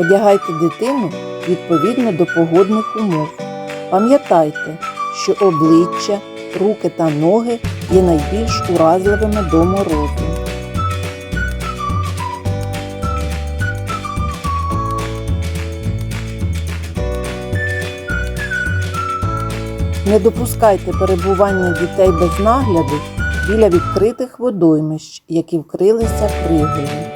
Одягайте дитину відповідно до погодних умов. Пам'ятайте, що обличчя, руки та ноги є найбільш уразливими до морозу. Не допускайте перебування дітей без нагляду біля відкритих водоймищ, які вкрилися кригою.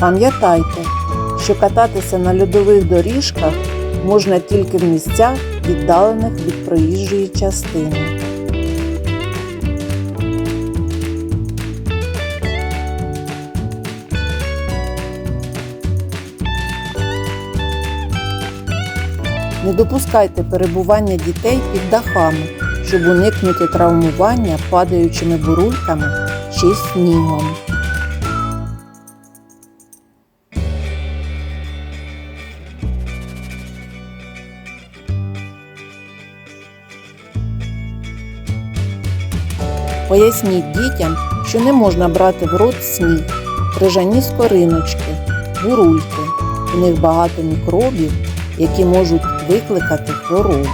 Пам'ятайте, що кататися на льодових доріжках можна тільки в місцях, віддалених від проїжджої частини. Не допускайте перебування дітей під дахами, щоб уникнути травмування падаючими бурульками чи снігом. Поясніть дітям, що не можна брати в рот сніг, крижані скориночки, бурульки. У них багато мікробів, які можуть викликати хворобу.